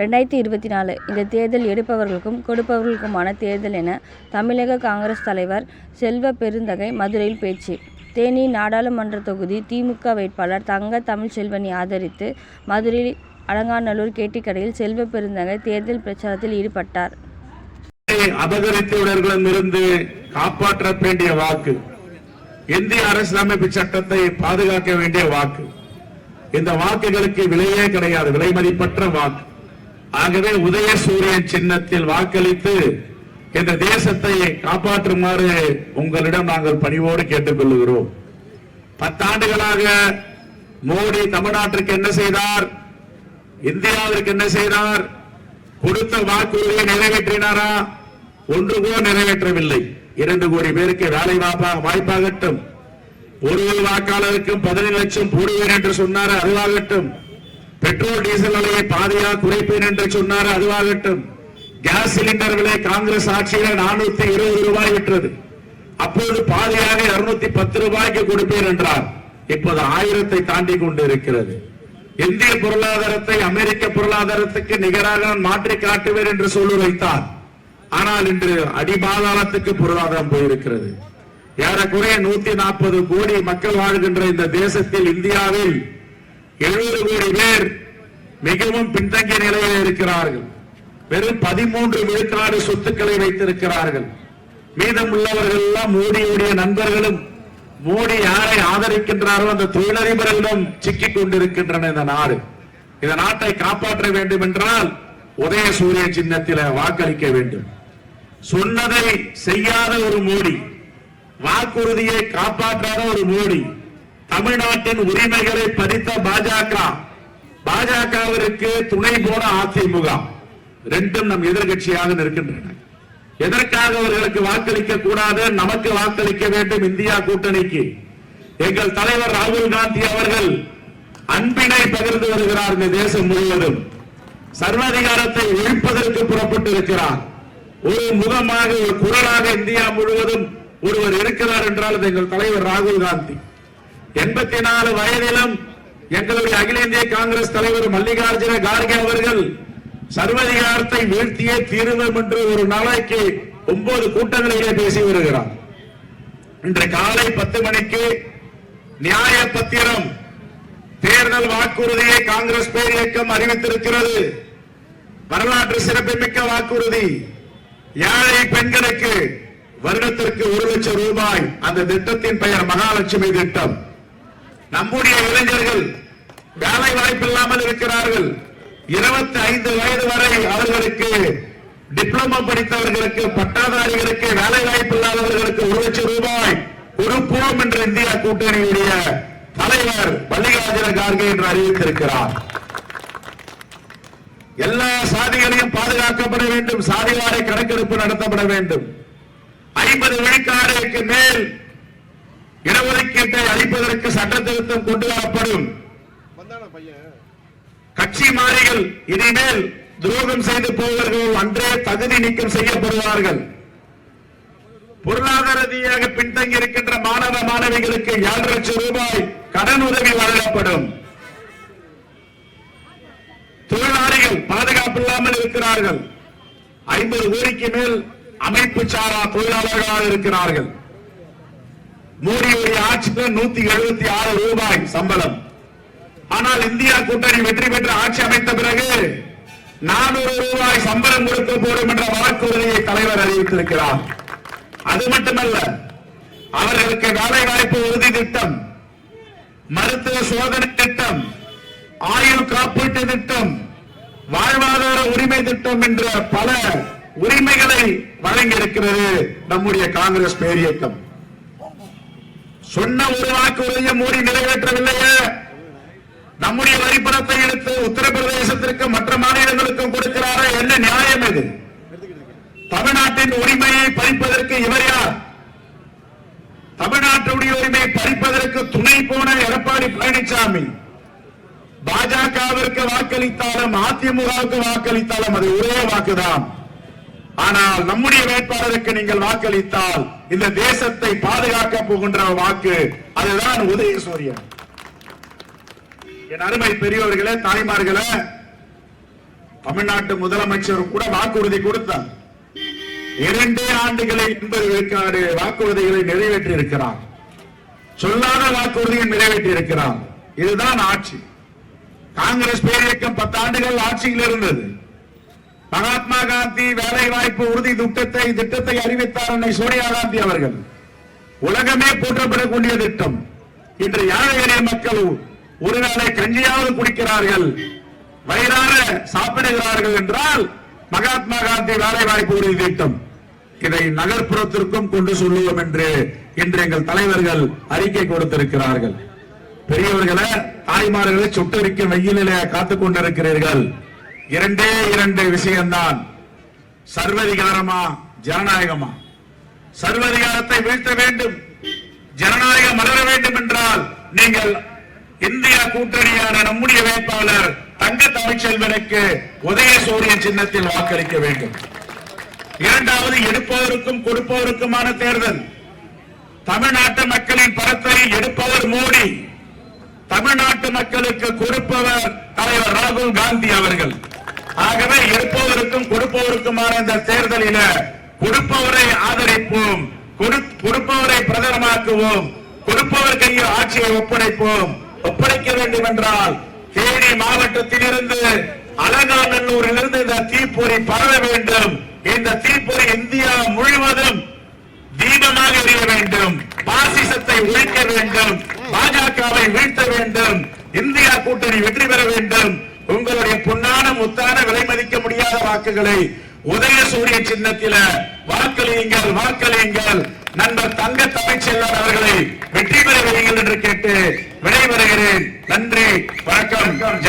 ரெண்டாயிரத்தி இருபத்தி நாலு இந்த தேர்தல் எடுப்பவர்களுக்கும் கொடுப்பவர்களுக்குமான தேர்தல் என தமிழக காங்கிரஸ் தலைவர் செல்வ பெருந்தகை மதுரையில் பேச்சு. தேனி நாடாளுமன்ற தொகுதி திமுக வேட்பாளர் தங்க தமிழ்ச்செல்வனை ஆதரித்து மதுரை அலங்காநல்லூர் கேட்டிக்கடையில் செல்வ பெருந்தகை தேர்தல் பிரச்சாரத்தில் ஈடுபட்டார். அபகரித்தவர்களிடமிருந்து காப்பாற்ற வேண்டிய வாக்கு இந்திய அரசியலமைப்பு சட்டத்தை பாதுகாக்க வேண்டிய வாக்கு. இந்த வாக்குகளுக்கு விலையே கிடையாது விலை மதிப்பற்ற வாக்கு. ஆகவே உதய சூரியன் சின்னத்தில் வாக்களித்து இந்த தேசத்தை காப்பாற்றுமாறு உங்களிடம் நாங்கள் பணிவோடு கேட்டுக்கொள்கிறோம். பத்தாண்டுகளாக மோடி தமிழ்நாட்டிற்கு என்ன செய்தார்? இந்தியாவிற்கு என்ன செய்தார்? கொடுத்த வாக்குறுதியை நிறைவேற்றினாரா? ஒன்று கூட நிறைவேற்றவில்லை. இரண்டு கோடி பேருக்கு வேலை வாய்ப்பா- வாய்ப்பாகட்டும். ஒரு ஒரு வாக்காளருக்கும் பதினைந்து லட்சம் போடுவேன் என்று சொன்னார் அதுவாகட்டும். பெட்ரோல் டீசல் விலையை பாதியா குறைப்பேன் என்று சொன்னார். அதுவாகட்டும் கேஸ் சிலிண்டர் விலை காங்கிரஸ் ஆட்சியில் நானூத்தி இருபது ரூபாய் விற்றது. அப்போது பாதியாக இருநூத்தி பத்து ரூபாய்க்கு கொடுப்பேன் என்றார். இப்போது ஆயிரத்தை தாண்டி கொண்டு இருக்கிறது இந்திய பொருளாதாரத்தை அமெரிக்க பொருளாதாரத்துக்கு நிகராக நான் மாற்றி காட்டுவேன் என்று சொல்லி வைத்தார். ஆனால் இன்று அடிபாதாளத்துக்கு பொருளாதாரம் போயிருக்கிறது. ஏறக்குறைய நூத்தி நாற்பது கோடி மக்கள் வாழ்கின்ற இந்த தேசத்தில் இந்தியாவில் எழுபது கோடி பேர் மிகவும் பின்தங்கிய நிலையில் இருக்கிறார்கள். வெறும் பதிமூன்று விழுக்காடு சொத்துக்களை வைத்திருக்கிறார்கள். மீதம் உள்ளவர்கள் எல்லாம் மோடியுடைய நண்பர்களும் மோடி யாரை ஆதரிக்கின்றாரோ அந்த தொழிலதிபர்களிடம் சிக்கிக் கொண்டிருக்கின்றன இந்த நாடு. இந்த நாட்டை காப்பாற்ற வேண்டும் என்றால் உதயசூரிய சின்னத்தில வாக்களிக்க வேண்டும். சொன்னதை செய்யாத ஒரு மோடி வாக்குறுதியை காப்பாற்றாத ஒரு மோடி தமிழ்நாட்டின் உரிமைகளை பறித்த பாஜக. பாஜகவிற்கு துணை போன அதிமுக. ரெண்டும் நம் எதிர்கட்சியாக நிற்கின்றன. எதற்காக அவர்களுக்கு வாக்களிக்க கூடாது? நமக்கு வாக்களிக்க வேண்டும் இந்தியா கூட்டணிக்கு. எங்கள் தலைவர் ராகுல் காந்தி அவர்கள் அன்பினை பகிர்ந்து வருகிறார் இந்த தேசம் முழுவதும். சர்வாதிகாரத்தை ஒழிப்பதற்கு புறப்பட்டு இருக்கிறார் ஒரு முகமாக ஒரு குரலாக இந்தியா முழுவதும் ஒருவர் இருக்கிறார் என்றால் எங்கள் தலைவர் ராகுல் காந்தி. எண்பத்தி நாலு வயதிலும் எங்களுடைய அகில இந்திய காங்கிரஸ் தலைவர் மல்லிகார்ஜுன கார்கே அவர்கள் சர்வதிகாரத்தை வீழ்த்தியே தீருவோம் என்று ஒரு நாளைக்கு ஒன்பது கூட்டங்களிலே பேசி வருகிறார். இன்று காலை பத்து மணிக்கு நியாய பத்திரம் தேர்தல் வாக்குறுதியை காங்கிரஸ் பேர் இயக்கம் அறிவித்திருக்கிறது. வரலாற்று சிறப்புமிக்க வாக்குறுதி. ஏழை பெண்களுக்கு வருடத்திற்கு ஒரு லட்சம் ரூபாய் அந்த திட்டத்தின் பெயர் மகாலட்சுமி திட்டம். நம்முடைய இளைஞர்கள் வேலை வாய்ப்பு இல்லாமல் இருக்கிறார்கள். இருபத்தி ஐந்து வயது வரை அவர்களுக்கு டிப்ளமோ படித்தவர்களுக்கு பட்டாதாரிகளுக்கு வேலை வாய்ப்பு இல்லாதவர்களுக்கு ஒரு லட்சம் ரூபாய் கொடுப்போம் என்று இந்தியா கூட்டணியுடைய தலைவர் பள்ளிகாஜன கார்கே என்று அறிவித்திருக்கிறார். எல்லா சாதிகளையும் பாதுகாக்கப்பட வேண்டும். சாதிவாரை கணக்கெடுப்பு நடத்தப்பட வேண்டும். ஐம்பது விழுக்காடுக்கு மேல் இடஒதுக்கீட்டை அளிப்பதற்கு சட்ட திருத்தம் கொண்டு வரப்படும் கட்சி மாறிகள் இனிமேல் துரோகம் செய்து போவர்கள் அன்றே தகுதி நீக்கம் செய்யப்படுவார்கள். பொருளாதார ரீதியாக பின்தங்கி இருக்கின்ற மாணவ மாணவிகளுக்கு ஏழு லட்சம் ரூபாய் கடன் உதவி வழங்கப்படும். தொழிலாளிகள் பாதுகாப்பு இல்லாமல் இருக்கிறார்கள். ஐம்பது கோடிக்கு மேல் அமைப்பு சாரா தொழிலாளர்களாக இருக்கிறார்கள். மோடியுடைய ஆட்சிக்கு நூத்தி எழுபத்தி ஆறு ரூபாய் சம்பளம். ஆனால் இந்தியா கூட்டணி வெற்றி பெற்று ஆட்சி அமைத்த பிறகு நானூறு ரூபாய் சம்பளம் கொடுக்க போடும் என்ற வாக்குறுதியை தலைவர் அறிவித்திருக்கிறார். அது மட்டுமல்ல அவர்களுக்கு வேலை வாய்ப்பு உறுதி திட்டம் மருத்துவ சோதனை திட்டம் ஆயுள் காப்பீட்டு திட்டம் வாழ்வாதார உரிமை திட்டம் என்ற பல உரிமைகளை வழங்கியிருக்கிறது நம்முடைய காங்கிரஸ் பேரியக்கம். சொன்ன ஒரு வாக்கு உறுதியை மோடி நிறைவேற்றவில்லையே. நம்முடைய வரிப்பணத்தை எடுத்து உத்தரப்பிரதேசத்திற்கு மற்ற மாநிலங்களுக்கும் கொடுக்கிறாரா? என்ன நியாயம் இது? தமிழ்நாட்டின் உரிமையை பறிப்பதற்கு இவர் யார்? தமிழ்நாட்டுடைய உரிமையை பறிப்பதற்கு துணை போன எடப்பாடி பழனிசாமி. பாஜகவிற்கு வாக்களித்தாலும் அதிமுகவுக்கு வாக்களித்தாலும் அது ஒரே வாக்குதான். ஆனால் நம்முடைய வேட்பாளருக்கு நீங்கள் வாக்களித்தால் இந்த தேசத்தை பாதுகாக்க போகின்ற வாக்கு அதுதான் உதயசூரியன். என் அருமை பெரியவர்களே தாய்மார்களே தமிழ்நாட்டு முதலமைச்சர் கூட வாக்குறுதி கொடுத்தார். இரண்டே ஆண்டுகளை எண்பது விழுக்காடு வாக்குறுதிகளை நிறைவேற்றி இருக்கிறார் சொல்லாத வாக்குறுதியை நிறைவேற்றி இருக்கிறார் இதுதான் ஆட்சி. காங்கிரஸ் பேரியக்கம் பத்தாண்டுகள் ஆட்சியில் இருந்தது. மகாத்மா காந்தி வேலை வாய்ப்பு உறுதி திட்டத்தை திட்டத்தை அறிவித்தார் அன்னை சோனியா காந்தி அவர்கள். உலகமே போற்றப்படக்கூடிய திட்டம். இன்று ஏழை எளிய மக்கள் ஒருவேளை கஞ்சியாவது குடிக்கிறார்கள் வயிறார சாப்பிடுகிறார்கள் என்றால் மகாத்மா காந்தி வேலை வாய்ப்பு உறுதி திட்டம். இதை நகர்ப்புறத்திற்கும் கொண்டு சொல்லுவோம் என்று இன்று எங்கள் தலைவர்கள் அறிக்கை கொடுத்திருக்கிறார்கள். பெரியவர்களை தாய்மார்களை சுட்டரிக்கும் வெயிலிலே காத்துக் கொண்டிருக்கிறீர்கள். இரண்டே இரண்டு விஷயம்தான். சர்வதிகாரமா ஜனநாயகமா? சர்வதிகாரத்தை வீழ்த்த வேண்டும். ஜனநாயகம் மலர வேண்டும் என்றால் நீங்கள் இந்தியா கூட்டணியான நம்முடைய வேட்பாளர் தங்க தமிழ்ச்செல்வனுக்கு உதயசூரியன் சின்னத்தில் வாக்களிக்க வேண்டும். இரண்டாவது எடுப்பவருக்கும் கொடுப்பவருக்குமான தேர்தல். தமிழ்நாட்டு மக்களின் பணத்தை எடுப்பவர் மோடி. தமிழ்நாட்டு மக்களுக்கு கொடுப்பவர் தலைவர் ராகுல் காந்தி அவர்கள். ஆகவே எடுப்பவருக்கும் கொடுப்பவருக்குமான இந்த தேர்தலில கொடுப்பவரை ஆதரிப்போம். கொடுப்பவரை பிரதமராக்குவோம். கொடுப்பவர் கையில் ஆட்சியை ஒப்படைப்போம். ஒப்படைக்க வேண்டும் என்றால் தேனி மாவட்டத்திலிருந்து அலங்காநல்லூரிலிருந்து இந்த தீப்பொறி பரவ வேண்டும். இந்த தீப்பொறி இந்தியா முழுவதும் தீபமாக எரிய வேண்டும். பாசிசத்தை ஒழிக்க வேண்டும். பாஜகவை வீழ்த்த வேண்டும். இந்தியா கூட்டணி வெற்றி பெற வேண்டும். உங்களுடைய பொன்னான முத்தான விலை மதிக்க முடியாத வாக்குகளை உதய சூரிய சின்னத்தில வாக்களியுங்கள் வாக்களியுங்கள். நண்பர் தங்க தமிழ்ச்செல்வன் அவர்களை வெற்றி பெற வையுங்கள் என்று கேட்டு விடைபெறுகிறேன். நன்றி வணக்கம்.